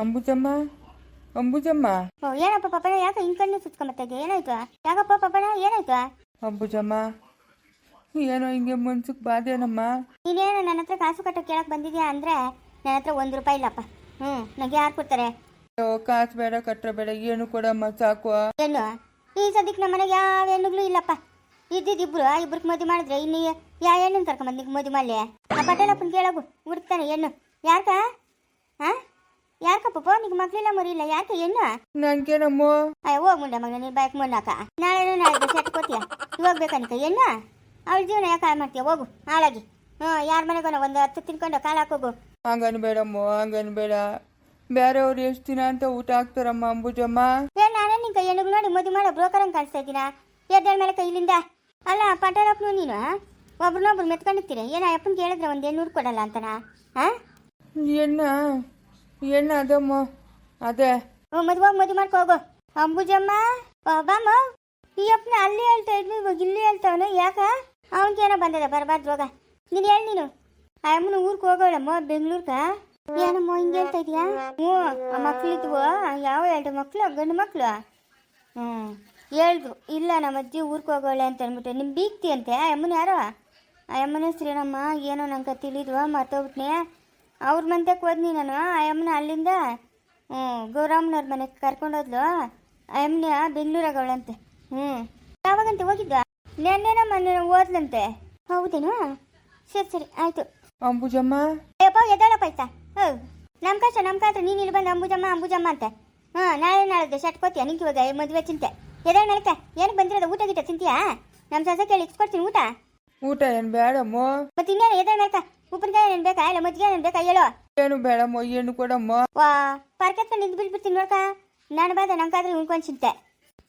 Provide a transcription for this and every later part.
ಅಂಬುಜಮ್ಮ? ಅಂಬುಜಮ್ಮ? ಓ ಏನಪ್ಪ ಪಾಪಣ ಯಾಕೆ ಹಿಂಗ್ ಕಣ್ಣು ಸುತ್ಕೊಂಬತ್ತಾಗೆ ಏನಾಯ್ತು? ಯಾಕಪ್ಪ ಪಾಪಣ ಏನಾಯ್ತು? ಅಂಬುಜಮ್ಮ ಏನೋ ಹಿಂಗೆ ಮನ್ಸಿಗೆ ಬಾಧೇನಮ್ಮ? ನೀನೇನು ನನ್ನ ಹತ್ರ ಕಾಸು ಕಟ್ಟೋ ಕೇಳಕ್ ಬಂದಿದ್ಯಾ ಅಂದ್ರೆ ನನ್ನ ಹತ್ರ ಒಂದ್ ರೂಪಾಯಿ ಇಲ್ಲಪ್ಪ. ಹ್ಮ್ ನಗೆ ಯಾರು ಕೊಡ್ತಾರೆ? ಅಯ್ಯೋ, ಕಾಸು ಬೇಡ ಕಟ್ರೆ ಬೇಡ ಏನು ಕೊಡಮ್ಮ ಸಾಕು. ಏನು? ಈ ಸದ್ಯಕ್ಕೆ ನಮ್ಮ ಮನೆಗೆ ಯಾವ ಹೆಣ್ಣುಗಳು ಇಲ್ಲಪ್ಪ. ಇದ್ದಿದ್ದು ಆ ಇಬ್ರಿಗೆ ಮದುವೆ ಮಾಡಿದ್ರೆ ಇನ್ನು ಯಾವ ಹೆಣ್ಣು ಕರ್ಕೊಂಡ್ ನಿಂಗೆ ಮದುವೆ ಮಾಡಲಿ? ಆ ಪಟೇಲಪ್ಪನ ಕೇಳೋಗು ಹುಡುಕ್ತಾನೆ ಹೆಣ್ಣು. ಯಾಕ ಹಾಂ ಯಾಕಪ್ಪ ಇಲ್ಲ ಮಕ್ಳಿಲ್ಲ ಮರಿಲ್ಲ ಯಾಕೆ ಏನು ನನ್ಗೇನಮ್ಮ ಅಯ್ಯ ಹೋಗ್ ಮುಂಡೆ ಮಗ ನೀನು ಬೈಕ್ ಮುನ್ನಾಕ. ನಾಳೆ ನಾಳೆ ಸೆಟ್ಕೋತೀಯ ಇವಾಗ ಬೇಕನ್ಕ ಏನು ಅವಳ ಜೀವನ ಯಾಕೆ ಹಾಳು ಮಾಡ್ತೀಯ? ಹೋಗು ಹಾಳಾಗಿ. ಹ್ಞೂ ಯಾರ ಮನೆಗೋನ ಒಂದು ಹತ್ತು ತಿನ್ಕೊಂಡು ಕಾಲು ಹಾಕೋಗು ಹಂಗನ್ ಬೇಡಮ್ಮ ಹಂಗನ್ ಬೇಡ. ಬೇರೆಯವ್ರು ಎಷ್ಟು ದಿನ ಅಂತ ಊಟ ಹಾಕ್ತಾರಮ್ಮ ಅಂಬುಜಮ್ಮ? ಏ ನಾನೇ ನಿಂಗೆ ಹೆಣ್ಣು ನೋಡಿ ಮದುವೆ ಮಾಡೋ ಬ್ರೋಕರ್ ಅಂತ ಕಾಣಿಸ್ತಾ ಮೇಲೆ ಎದ್ದೇಳ ಮೇಲೆ ಕೈಲಿಂದ. ಅಲ್ಲ ಪಟೇಲಪ್ಪನು ನೀನು ಒಬ್ರನ್ನೊಬ್ರು ಮೆತ್ಕೊಂಡಿರ್ತೀರಿ. ಏನ ಅಪ್ಪನ ಕೇಳಿದ್ರೆ ಒಂದು ನೂರು ಕೊಡಲ್ಲ ಅಂತನಾ? ಹಾಂ ಎಣ್ಣ ಎಣ್ಣ ಅದಮ್ಮ ಅದೇ ಮದುವೆ ಮದುವೆ ಮಾಡ್ಕೊ ಅಂಬುಜಮ್ಮ ಆ, ಬಾಮ್ಮ ಈ ಅಪ್ಪನ ಅಲ್ಲಿ ಹೇಳ್ತಾ ಇದ್ನು ಇವಾಗ ಇಲ್ಲಿ ಹೇಳ್ತಾವನು ಯಾಕ? ಏನೋ ಬಂದದ ಬರಬಾರ್ದು ಹೋಗ ನೀನು ಹೇಳಿ ನೀನು. ಆ ಅಮ್ಮನ ಊರ್ಗೆ ಹೋಗೋಳಮ್ಮ ಬೆಂಗ್ಳೂರ್ಗ ಏನಮ್ಮ ಹಿಂಗೆ ಹೇಳ್ತಾ ಇದೀಯಾ? ಹ್ಞೂ ಆ ಮಕ್ಳಿದ್ವು. ಯಾವ ಎರಡು ಮಕ್ಕಳು ಗಂಡು ಮಕ್ಕಳು ಹ್ಞೂ. ಹೇಳಿದ್ರು ಇಲ್ಲ ನಮ್ಮ ಅಜ್ಜಿ ಊರ್ಗೆ ಹೋಗೋಳೆ ಅಂತ ಅಂದ್ಬಿಟ್ಟು. ನಿಮ್ಮ ಬೀಗ್ತಿ ಅಂತೆ ಆ ಅಮ್ಮನ ಯಾರೋ? ಆ ಅಮ್ಮನ ಹೆಸ್ರೇನಮ್ಮ ಏನೋ ನಂಗೆ ಮತ್ತೆ ಮರ್ತೋಗ್ಬಿಟ್ನೆ. ಅವ್ರ ಮನೆಗೆ ಹೋದ್ನಿ ನಾನು ಆ ಅಮ್ಮನ ಅಲ್ಲಿಂದ ಹ್ಞೂ ಗೌರಮ್ಮನವ್ರ ಮನೆಗೆ ಕರ್ಕೊಂಡೋದ್ಲು ಆ ಅಮ್ಮನ ಬೆಂಗಳೂರಾಗ ಅವಳಂತೆ. ಹ್ಞೂ ಯಾವಾಗಂತೆ ಹೋಗಿದ್ದ ನೆನ್ನೆನಮ್ಮ ನಾನು ಓದ್ಲಂತೆ. ಹೌದೇನು? ಸರಿ ಸರಿ ಆಯಿತು. ಅಂಬುಜಮ್ಮ? ಅಯ್ಯಪ್ಪ ಎದ್ದಾಳಪ್ಪ ಆಯ್ತಾ? ಹೌ. ನಮ್ಮ ಕಷ್ಟ ನಮ್ಮ ಕಾತ್ರ ನೀನು ಇಲ್ಲಿ ಬಂದು ಅಂಬುಜಮ್ಮ ಅಂಬುಜಮ್ಮ ಅಂತ. ಹಾಂ ನಾಳೆ ನಾಳೆ ಶಟ್ಕೋತೀಯ ನಿಂಗೆ ಇವಾಗ ಮದುವೆ ಚಿಂತೆ. ಎದ್ದಾಳ ಮೇಲಕ್ಕೆ ಏನು ಬಂದಿರೋದು ಊಟ ಗೀಟ ತಿಂತೀಯಾ? ನಮ್ಮ ಸಸ ಕೇಳಿ ಇಸ್ಕೊಡ್ತೀನಿ ಊಟ. ಊಟ ಏನು ಬೇಡಮ್ಮ ಮತ್ತೆ ಇನ್ನೇನು ಎದ್ದಾಳ ಮೇಲಕ್ಕ ಉಪ್ಪಿನಕಾಯಿ ಏನೇನು ಬೇಕಾ? ಇಲ್ಲ ಮಜ್ಜಿಗೆ ಏನೇನು ಬೇಕಾ? ಹೇಳೋ. ಏನು ಬೇಡಮ್ಮ ಏನು ಕೊಡಮ್ಮ? ವಾ ಪಾರ್ಕೆತ್ಕೊಂಡು ನಿಂತು ಬಿಟ್ಬಿಡ್ತೀನಿ ನೋಡ್ಕ. ನಾನು ಬಾದ ನಂಗಾದ್ರೆ ಉಣ್ಕೊಂಡು ಚಿಂತೆ.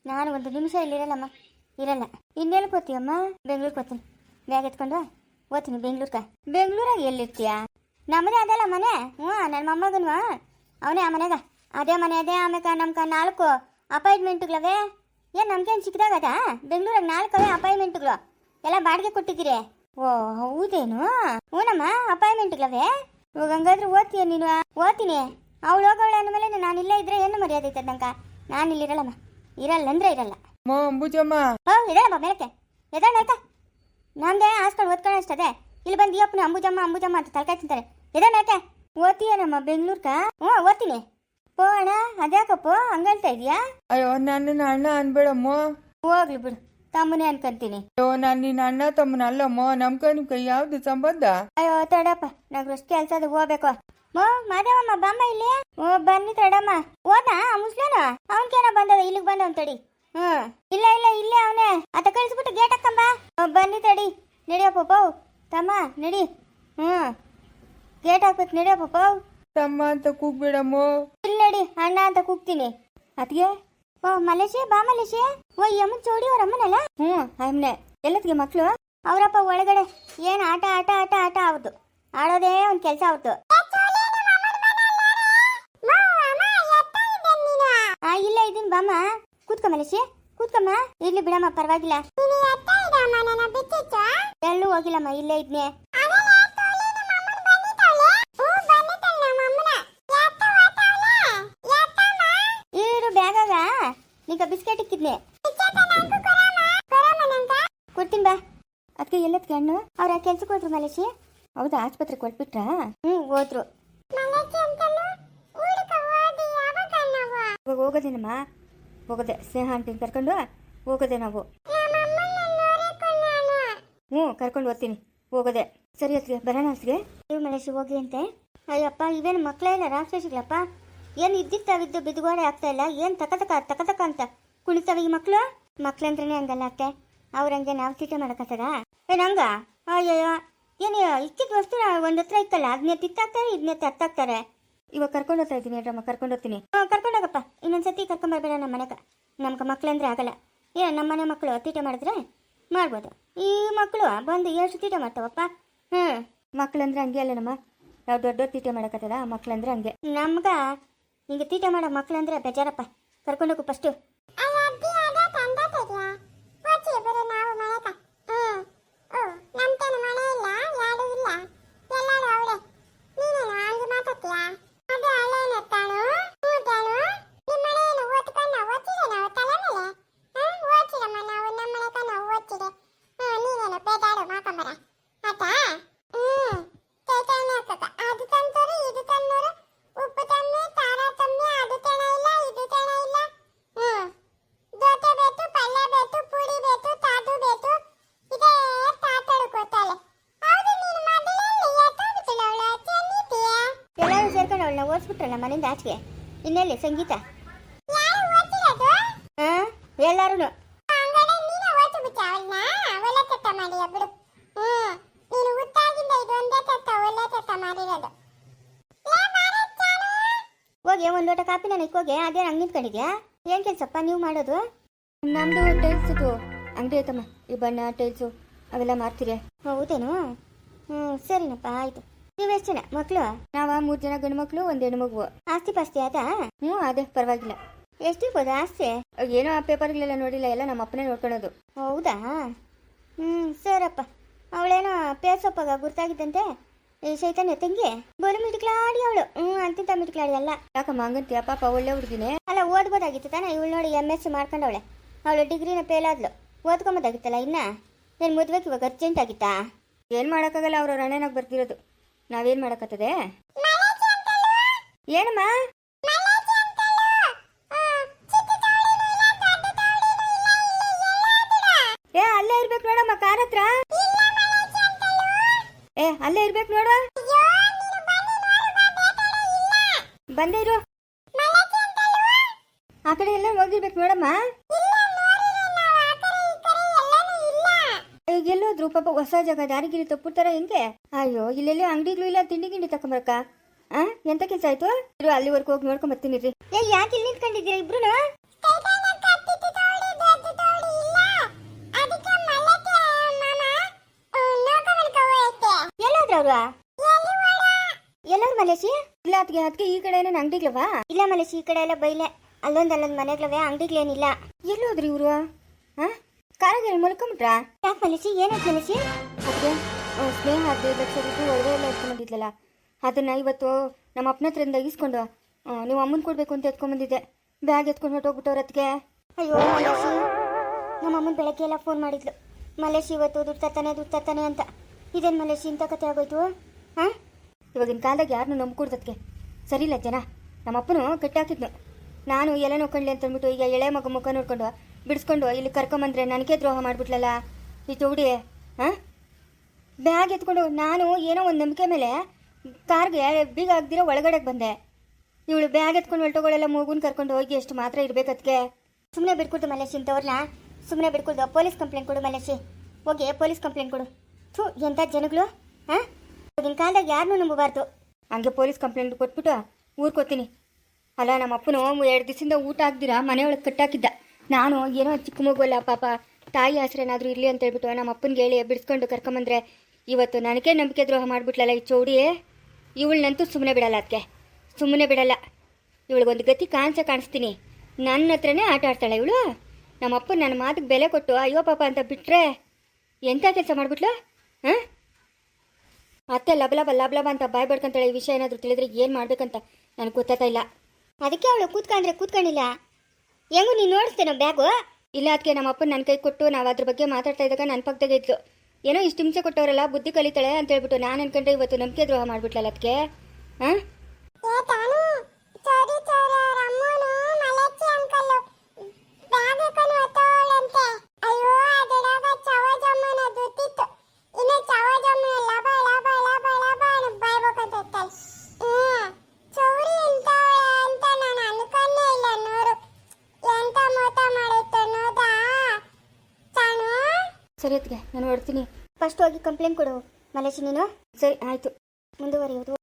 ನಾನು ಒಂದು ನಿಮಿಷ ಇಲ್ಲಿ ಇರಲ್ಲಮ್ಮ ಇರಲ್ಲ. ಇನ್ನೆಲ್ಲಿ ಹೋಗ್ತೀಯಮ್ಮ ಬೆಂಗ್ಳೂರಿಗೆ ಹೋಗ್ತೀನಿ ಬ್ಯಾಗ್ ಎತ್ಕೊಂಡು ಓದ್ತೀನಿ ಬೆಂಗ್ಳೂರ್ಕ ಬೆಂಗ್ಳೂರಾಗ ಎಲ್ಲಿರ್ತೀಯ? ನಮ್ಮದೇ ಅದಲ್ಲ ಮನೆ. ಹ್ಞೂ ನನ್ನ ಮೊಮ್ಮಗನು ಅವನೇ ಆ ಮನೆಗ. ಅದೇ ಮನೆ ಅದೇ ಆಮೇಲೆ ನಮ್ಗೆ ನಾಲ್ಕು ಅಪಾಯಿಂಟ್ಮೆಂಟ್ಗಳವೆ. ಏನು ನಮ್ಗೇನು ಚಿಕ್ಕದಾಗದ ಬೆಂಗ್ಳೂರಾಗ ನಾಲ್ಕವೇ ಅಪಾಯಿಂಟ್ಮೆಂಟ್ಗಳು. ಎಲ್ಲ ಬಾಡಿಗೆ ಕೊಟ್ಟಿದ್ದೀರಿ. ಓ ಹೌದೇನು? ಹ್ಞೂನಮ್ಮ ಇಲ್ಲವೇ? ಇವಾಗ ಹಂಗಾದ್ರೆ ಓದ್ತೀಯ ನೀನು? ಓದ್ತೀನಿ. ಅವಳು ಹೋಗವಳೆ ಅಂದಮೇಲೆ ನಾನು ಇಲ್ಲೇ ಇದ್ರೆ ಏನು ಮರ್ಯಾದೆ ಐತೆ ನಂಕ ನಾನು ಇಲ್ಲಿ ಇರಲ್ಲಮ್ಮ. ಇರಲ್ಲ ಅಂದ್ರೆ ಇರಲ್ಲ. ಅಮ್ಮ ಅಂಬುಜಮ್ಮ. ಹೋ ಇರಲ್ಲಮ್ಮ ಮೇಲಕ್ಕೆ. ಎದಣ್ಣ ಆಯ್ತಾ ನಮ್ದೇ ಹಾಸ್ಕೊಂಡು ಓದ್ಕೊಳ್ಳೋ ಅಷ್ಟದೆ. ಇಲ್ಲಿ ಬಂದು ಅಪ್ಪನ ಅಂಬುಜಮ್ಮ ಅಂಬುಜಮ್ಮ ಅಂತ ತಲೆಕಾಯಿ ತಿಂತಾರೆ. ಎದಣ್ಣ ಆಯ್ತಾ ಓದ್ತೀಯನಮ್ಮ ಬೆಂಗ್ಳೂರ್ಕ? ಹ್ಞೂ ಓದ್ತೀನಿ. ಪೋ ಅಣ್ಣ ಅದ್ಯಾಕಪ್ಪ? ಹಂಗಂತ ಇದೆಯಾ? ಅಯ್ಯೋ ನನ್ನ ಅಣ್ಣ ಅನ್ಬೇಡಮ್ಮ. ಹೋಗ್ಲಿ ಬಿಡು. ತಮ್ಮನೇ ಅನ್ಕಂತೀನಿ. ಅಯ್ಯೋ ನಾನು ನಿನ್ನ ಅಣ್ಣ ತಮ್ಮನ ಅಲ್ಲಮ್ಮ ನಮ್ಕ ನಿಮ್ಗೆ ಯಾವ್ದು ಸಂಬಂಧ? ಅಯ್ಯೋ ತಡಪ್ಪ. ನಂಗೆ ಅಷ್ಟು ಕೆಲ್ಸದ ಹೋಗ್ಬೇಕು. ಮೋ ಮಾದೇವಮ್ಮ ಬಮ್ಮ ಇಲ್ಲಿ? ಓ ಬನ್ನಿ ತಡಮ್ಮ. ಓದ ಮುಸ್ಲೇನ ಅವನ್ಕೇನ ಬಂದದ? ಇಲ್ಲಿಗೆ ಬಂದವನ್ ತಡಿ ಹ್ಮ್. ಇಲ್ಲ ಇಲ್ಲ ಇಲ್ಲೇ ಅವನೇ. ಅತ ಕಳಿಸ್ಬಿಟ್ಟು ಗೇಟ್ ಹಾಕಂಬ ಬನ್ನಿ ತಡಿ. ನಡಿಯಪ್ಪ ಪೌ. ತಮ್ಮ ನಡಿ. ಹ್ಮ್. ಗೇಟ್ ಹಾಕ್ಬೇಕು. ನಡಿಯಪ್ಪ ಪೌ. ತಮ್ಮ ಅಂತ ಕೂಗ್ಬೇಡಮ್ಮ. ಇಲ್ಲಿ ನಡಿ ಅಣ್ಣ ಅಂತ ಕೂಗ್ತೀನಿ. ಅದ್ಗೆ ಓ ಮಲೇಶಿ ಬಾ ಮಲೇಶಿ ಓ ಅಮ್ಮನ್ ಚೌಡಿ ಅವ್ರ ಅಮ್ಮನಲ್ಲ? ಹ್ಞೂ ಅಮ್ಮನೆ. ಎಲ್ಲತ್ತಿಗೆ ಮಕ್ಕಳು ಅವರಪ್ಪ ಒಳಗಡೆ ಏನು ಆಟ ಆಟ ಆಟ ಆಟ ಅವ್ರದ್ದು ಆಡೋದೇ ಒಂದು ಕೆಲಸ ಅವ್ರದ್ದು ಆ ಇಲ್ಲ ಇದೀನಿ ಬಾಮ್ಮ. ಕೂತ್ಕೊ ಮಲೇಶಿ ಕೂತ್ಕಮ್ಮ. ಇರ್ಲಿ ಬಿಡಮ್ಮ ಪರವಾಗಿಲ್ಲ. ಎಲ್ಲೂ ಹೋಗಿಲ್ಲಮ್ಮ ಇಲ್ಲೇ ಇದ್ನೆ. ನೀಗ ಬಿಸ್ಕೆಟ್ ಇಕ್ಕಿದ್ನೆ. ಕೊಡ್ತೀನಿ ಬಾ. ಅದಕ್ಕೆ ಎಲ್ಲದ್ ಕಣ್ಣು ಅವ್ರ ಕೆಲ್ಸಕ್ಕೆ ಹೋದ್ರು ಮಲೇಶಿ? ಹೌದಾ, ಆಸ್ಪತ್ರೆಗೆ ಕೊಟ್ಬಿಟ್ರಾ? ಹ್ಞೂ ಹೋದ್ರು. ಇವಾಗ ಹೋಗೋದೇನಮ್ಮ ಹೋಗೋದೆ. ಸ್ನೇಹ ಅಂತ ಕರ್ಕೊಂಡು ಹೋಗೋದೆ ನಾವು. ಹ್ಞೂ, ಕರ್ಕೊಂಡು ಹೋಗ್ತೀನಿ. ಹೋಗೋದೆ. ಸರಿ ಅತ್ಗೆ ಬರೋಣ ಅತ್ಗೆ ಮಲೇಶಿ, ಹೋಗಿ ಅಂತೆ. ಅಯ್ಯಪ್ಪ, ಇವೇನು ಮಕ್ಕಳೇ ಇಲ್ಲ, ರಾಕ್ಷಸಿಗಳಪ್ಪ. ಏನು ಇದ್ದಿತ್ತಾವಿದ್ದು ಬಿದ್ದುಗೋಡೆ ಆಗ್ತಾ ಇಲ್ಲ? ಏನು ತಕತಕ ತಕತಕ ತಕ ತಕ ಅಂತ ಕುಣಿತಾವ ಈ ಮಕ್ಕಳು ಮಕ್ಳಂದ್ರೇ ಹಂಗಲ್ಲ ಅತ್ತೆ. ಅವ್ರಂಗೆ ನಾವು ತೀಟೆ ಮಾಡಕತ್ತದ? ಏನು ಹಂಗ ಅಯ್ಯಯ್ಯೋ. ಏನು ಇಕ್ಕಿದ ವಸ್ತು ಒಂದು ಹತ್ರ ಇಕ್ಕಲ್ಲ ಅದನ್ನೇ ತಿತ್ತಾಕ್ತಾರೆ ಇದನ್ನೇ ತತ್ತಾಕ್ತಾರೆ. ಇವಾಗ ಕರ್ಕೊಂಡು ಹೋಗ್ತಾ ಇದ್ದೀನಿ ರಮ್ಮ ಕರ್ಕೊಂಡು ಹೋಗ್ತೀನಿ. ಹಾಂ ಕರ್ಕೊಂಡು ಹೋಗಪ್ಪ. ಇನ್ನೊಂದ್ಸತಿ ಕರ್ಕೊಂಬರ್ಬೇಡ ನಮ್ಮ ಮನೆಗೆ. ನಮ್ಗೆ ಮಕ್ಳಂದ್ರೆ ಆಗಲ್ಲ. ಏ ನಮ್ಮ ಮನೆ ಮಕ್ಕಳು ತೀಟೆ ಮಾಡಿದ್ರೆ ಮಾಡ್ಬೋದು. ಈ ಮಕ್ಕಳು ಬಂದು ಎಷ್ಟು ತೀಟೆ ಮಾಡ್ತಾವಪ್ಪ. ಹ್ಞೂ ಮಕ್ಳಂದ್ರೆ ಹಂಗೆ ಅಲ್ಲ ನಮ್ಮ ನಾವು ದೊಡ್ಡ ತೀಟೆ ಮಾಡಕತ್ತದ ಮಕ್ಳಂದ್ರೆ ಹಂಗೆ. ನಮ್ಗ ಹಿಂಗೆ ತೀಟ ಮಾಡೋ ಮಕ್ಕಳಂದ್ರೆ ಬೇಜಾರಪ್ಪ. ಕರ್ಕೊಂಡೋಗು ಫಸ್ಟು ನಮ್ತೇನು ಮನೆ ಇಲ್ಲ ಯಾರು ಇಲ್ಲ ಎಲ್ಲರೂ ಅವಳೆ ನೀನೇನು ಹಂಗೆ ಮಾತಾಡ್ತೀಯಾ ಅದು ಅಲ್ಲೇನೆ ತಾನು ಮನೆಯಿಂದ ಆಚೆಗೆ. ಇನ್ನೆಲ್ಲಿ? ಸಂಗೀತ? ಹಾ ಎಲ್ಲಾರು ಹೋಗಿ ಒಂದು ಲೋಟ ಕಾಪಿ ನನಗೆ ಹೋಗಿ ಅದೇ ಹಂಗೆ ನಿಂತ್ಕೊಂಡಿದ್ಯಾ? ಏನ್ ಕೆಲ್ಸಪ್ಪ ನೀವು ಮಾಡೋದು? ನಮ್ದು ಟೈಲ್ಸ್ ಅಂಗಡಿ ಐತಮ್ಮ ಈ ಬಣ್ಣ ಟೈಲ್ಸು ಅವೆಲ್ಲ ಮಾರ್ತೀರಿ. ಹೌದೇನು? ಹ್ಞೂ ಸರಿನಪ್ಪ ಆಯ್ತು. ನೀವೆಷ್ಟು ಜನ? ಮಕ್ಕಳು ನಾವ ಮೂರು ಜನ ಗಂಡು ಮಕ್ಕಳು ಒಂದು ಹೆಣ್ಣು ಮಗು ಆಸ್ತಿ ಪಾಸ್ತಿ ಆತ? ಹ್ಞೂ ಅದೇ ಪರವಾಗಿಲ್ಲ. ಎಷ್ಟಿರ್ಬೋದು ಆಸ್ತಿ? ಏನೋ ಆ ಪೇಪರ್ಗಳೆಲ್ಲ ನೋಡಿಲ್ಲ ಎಲ್ಲ ನಮ್ಮ ಅಪ್ಪನೇ ನೋಡ್ಕೊಳೋದು. ಹೌದಾ? ಹ್ಮ್ ಸರಪ್ಪ. ಅವಳೇನೋ ಪೇಸಪ್ಪಗ ಗುರ್ತಾಗಿದ್ದಂತೆ? ಈ ಶೈತಾನ್ಯ ತಂಗಿ? ಬರೀ ಆಡಿ ಅವಳು. ಹ್ಮ್ ಅಂತಿಂತ ಮಿಟ್ಕ್ಲಾಡಿ ಅಲ್ಲ. ಯಾಕಮ್ಮ ಹಂಗಂತೀಯ? ಪಾಪ ಒಳ್ಳೆ ಹುಡುಗಿನೇ. ಅಲ್ಲ ಓದ್ಬೋದಾಗಿತ್ತು ತಾನೇ? ಇವಳು ನೋಡಿ ಎಂ ಎಸ್ ಸಿ ಮಾಡ್ಕೊಂಡವಳೆ. ಅವಳು ಡಿಗ್ರಿನ ಫೇಲ್ ಆದ್ಲು. ಓದ್ಕೊಂಬೋದಾಗಿತ್ತಲ್ಲ ಇನ್ನ? ನೀನ್ ಮದ್ವೆಗೆ ಇವಾಗ ಅರ್ಜೆಂಟ್ ಆಗಿತ್ತಾ? ಏನು ಮಾಡೋಕ್ಕಾಗಲ್ಲ ಅವ್ರ ಅಣ್ಣನಾಗ ಬರ್ತಿರೋದು. ನಾವೇನು ಮಾಡಕತ್ತದೆ? ಏನಮ್ಮ? ಏ ಅಲ್ಲೇ ಇರ್ಬೇಕು ನೋಡಮ್ಮ ಕಾರ್ ಹತ್ರ. ಏ ಅಲ್ಲೇ ಇರ್ಬೇಕು ನೋಡು. ಬಂದೇ ಇರು. ಆ ಕಡೆ ಎಲ್ಲ ಹೋಗಿರ್ಬೇಕು ನೋಡಮ್ಮ. ಎಲ್ಲೋದ್ರು ಪಾಪ ಹೊಸ ಜಾಗ ದಾರಿಗಿರಿ ತಪ್ಪುತ್ತಾರ ಹೆಂಗೆ? ಅಯ್ಯೋ ಇಲ್ಲೆಲ್ಲೋ ಅಂಗಡಿಗಳು ಇಲ್ಲ ತಿಂಡಿ ಗಿಂಡಿ ತಕೊಂಬರಕ್ಕ ಆ? ಎಂತ ಕೆಲಸ ಆಯ್ತು? ಇರು ಅಲ್ಲಿವರೆಗೂ ಹೋಗಿ ನೋಡ್ಕೊಂಡ್ ಬರ್ತೀನಿ ರೀ ಏ ಯಾಕೆ ಇಲ್ಲಿ ನಿಂತ್ಕೊಂಡಿದ್ದೀರಾ ಇಬ್ರು ಎಲ್ಲಾದ್ರ ಅವ್ರು? ಎಲ್ಲಾರು ಮಲೇಶಿ? ಇಲ್ಲ ಅದಕ್ಕೆ ಅದಕ್ಕೆ ಈ ಕಡೆ ಏನೇನು ಅಂಗಡಿಗ್ಲವಾ ಇಲ್ಲ ಮಲೇಶಿ ಈ ಕಡೆ ಎಲ್ಲ ಬೈಲೆ. ಅಲ್ಲೊಂದ್ ಅಲ್ಲೊಂದ್ ಮನೆಗ್ಲವೆ ಅಂಗಡಿಗಳೇನಿಲ್ಲ. ಎಲ್ಲೋದ್ರಿ ಇವ್ರು? ಹಾ ಕಾರಾಗ ಮಲ್ಕೊಂಬಿಟ್ರ ಯಾಕೆ ಮಲೇಶಿ ಏನಾಯ್ತು ಮಲಸಿ ಅದಕ್ಕೆ ಸ್ನೇಹ ಹದಿನೈದು ಲಕ್ಷ ರೂಪಾಯಿ ಒಡವೆ ಎಲ್ಲ ಎತ್ಕೊಂಡ್ಬಂದಿದ್ಲಲ್ಲ ಅದನ್ನ ಇವತ್ತು ನಮ್ಮ ಅಪ್ಪನ ಹತ್ರದಿಂದ ಇಸ್ಕೊಂಡು ನೀವು ಅಮ್ಮನ ಕೊಡ್ಬೇಕು ಅಂತ ಎತ್ಕೊಂಡ್ಬಂದಿದ್ದೆ. ಬ್ಯಾಗ್ ಎತ್ಕೊಂಡು ಹೊಟ್ಟೋಗ್ಬಿಟ್ಟವ್ರ ಅದಕ್ಕೆ ಅಯ್ಯೋ ಮಲೇಶಿ ನಮ್ಮ ಅಮ್ಮನ ಬೆಳಗ್ಗೆ ಎಲ್ಲ ಫೋನ್ ಮಾಡಿದ್ಲು. ಮಲೇಶಿ ಇವತ್ತು ದುಡ್ಡು ತತ್ತಾನೆ ಅಂತ. ಇದೇನು ಮಲೇಶಿ ಇಂಥ ಕತೆ ಆಗೋಯ್ತು? ಹಾಂ? ಇವಾಗಿನ ಕಾಲದಾಗ ಯಾರನ್ನೂ ನಂಬ್ಕೊಡ್ದಕ್ಕೆ ಸರಿ ಇಲ್ಲ ಜನ ನಮ್ಮಪ್ಪನು ಕಟ್ಟಾಕಿದ್ನು ನಾನು ಎಲೆ ನೋಡ್ಕೊಂಡ್ಲಿ ಅಂತ ಅಂದ್ಬಿಟ್ಟು ಈಗ ಎಳೆ ಮಗ ಮುಖ ನೋಡ್ಕೊಂಡು ಬಿಡಿಸ್ಕೊಂಡು ಇಲ್ಲಿ ಕರ್ಕೊಂಬಂದ್ರೆ ನನಗೆ ದ್ರೋಹ ಮಾಡಿಬಿಟ್ಲಲ್ಲ? ಈ ತೋಡಿ ಹಾಂ? ಬ್ಯಾಗ್ ಎತ್ಕೊಂಡು ನಾನು ಏನೋ ಒಂದು ನಂಬಿಕೆ ಮೇಲೆ ಕಾರ್ಗೆ ಬೀಗ ಆಗ್ದಿರೋ ಒಳಗಡೆಗೆ ಬಂದೆ. ಇವಳು ಬ್ಯಾಗ್ ಎತ್ಕೊಂಡು ಹೊಲ್ಟೋಗಳೆಲ್ಲ ಮೂಗುನ್ ಕರ್ಕೊಂಡು ಹೋಗಿ ಎಷ್ಟು ಮಾತ್ರ ಇರ್ಬೇಕು ಅದಕ್ಕೆ ಸುಮ್ಮನೆ ಬಿಟ್ಕೊಡ್ತು ಮಲೇಶಿ ಇಂಥವ್ರನ್ನ ಸುಮ್ಮನೆ ಬಿಡ್ಕೊಡ್ದು ಪೊಲೀಸ್ ಕಂಪ್ಲೇಂಟ್ ಕೊಡು ಮಲೇಶಿ ಹೋಗಿ ಪೊಲೀಸ್ ಕಂಪ್ಲೇಂಟ್ ಕೊಡು. ಥೂ ಎಂಥ ಜನಗಳು, ಹಾಂ? ಆಗಿನ ಕಾಲದಾಗ ಯಾರನ್ನೂ ನಂಬಬಾರ್ದು. ಹಂಗೆ ಪೊಲೀಸ್ ಕಂಪ್ಲೇಂಟ್ ಕೊಟ್ಬಿಟ್ಟು ಊರ್ಕೋತೀನಿ ಅಲ್ಲ ನಮ್ಮ ಅಪ್ಪನು ಎರಡು ದಿವಸದಿಂದ ಊಟ ಆಗ್ದಿರ ಮನೆಯೊಳಗೆ ಕಟ್ಟಾಕಿದ್ದ. ನಾನು ಏನೋ ಚಿಕ್ಕ ಮಗುವಲ್ಲ, ಪಾಪ ತಾಯಿ ಹೆಸರೇನಾದರೂ ಇರಲಿ ಅಂತ ಹೇಳ್ಬಿಟ್ಟು ನಮ್ಮ ಅಪ್ಪನಿಗೆ ಹೇಳಿ ಬಿಡಿಸ್ಕೊಂಡು ಕರ್ಕೊಂಬಂದ್ರೆ ಇವತ್ತು ನನಗೆ ನಂಬಿಕೆ ದ್ರೋಹ ಮಾಡಿಬಿಟ್ಲಲ್ಲ ಈ ಚೌಡಿ. ಇವಳನ್ನಂತೂ ಸುಮ್ಮನೆ ಬಿಡಲ್ಲ ಅದಕ್ಕೆ ಸುಮ್ಮನೆ ಬಿಡಲ್ಲ. ಇವಳಿಗೊಂದು ಗತಿ ಕಾಣಿಸ ಕಾಣಿಸ್ತೀನಿ. ನನ್ನ ಹತ್ರನೇ ಆಟ ಆಡ್ತಾಳೆ ಇವಳು. ನಮ್ಮ ಅಪ್ಪ ನನ್ನ ಮಾತಿಗೆ ಬೆಲೆ ಕೊಟ್ಟು, ಅಯ್ಯೋ ಪಾಪ ಅಂತ ಬಿಟ್ಟರೆ ಎಂಥ ಕೆಲಸ ಮಾಡಿಬಿಟ್ಲು? ಹಾಂ? ಅತ್ತೆ ಲಬಲಬ ಲಬಲಬ ಅಂತ ಬಾಯ್ ಬಡ್ಕೊಂತಾಳೆ ಈ ವಿಷಯ ಏನಾದರೂ ತಿಳಿದ್ರೆ ಏನು ಮಾಡಬೇಕಂತ ನನಗೆ ಗೊತ್ತಾಗ್ತಾ ಇಲ್ಲ. ಅದಕ್ಕೆ ಅವಳು ಕೂತ್ಕೊಂಡ್ರೆ ಕೂತ್ಕೊಂಡಿಲ್ಲ. ಹೆಂಗು ನೀನು ನೋಡಿಸ್ತೇನೋ ಬ್ಯಾಗು? ಇಲ್ಲ ಅದಕ್ಕೆ ನಮ್ಮ ಅಪ್ಪನ ನನ್ನ ಕೈ ಕೊಟ್ಟು ನಾವು ಅದ್ರ ಬಗ್ಗೆ ಮಾತಾಡ್ತಾ ಇದ್ದಾಗ ನನ್ನ ಪಕ್ಕದಾಗ ಇದ್ಲು. ಏನೋ ಇಷ್ಟು ಹಿಂಸೆ ಕೊಟ್ಟವರಲ್ಲ, ಬುದ್ಧಿ ಕಲಿತಾಳೆ ಅಂತ ಹೇಳ್ಬಿಟ್ಟು ನಾನು ಅನ್ಕೊಂಡ್ರೆ ಇವತ್ತು ನಂಬಿಕೆ ದ್ರೋಹ ಮಾಡ್ಬಿಟ್ಲಲ್ಲ ಅದಕ್ಕೆ ಹಾಂ? ಅದಕ್ಕೆ ನಾನು ಹೊಡ್ತೀನಿ ಫಸ್ಟ್ ಹೋಗಿ ಕಂಪ್ಲೇಂಟ್ ಕೊಡು ಮಲೇಶಿ ನೀನು. ಸರಿ ಆಯಿತು. ಮುಂದುವರಿಯೋದು.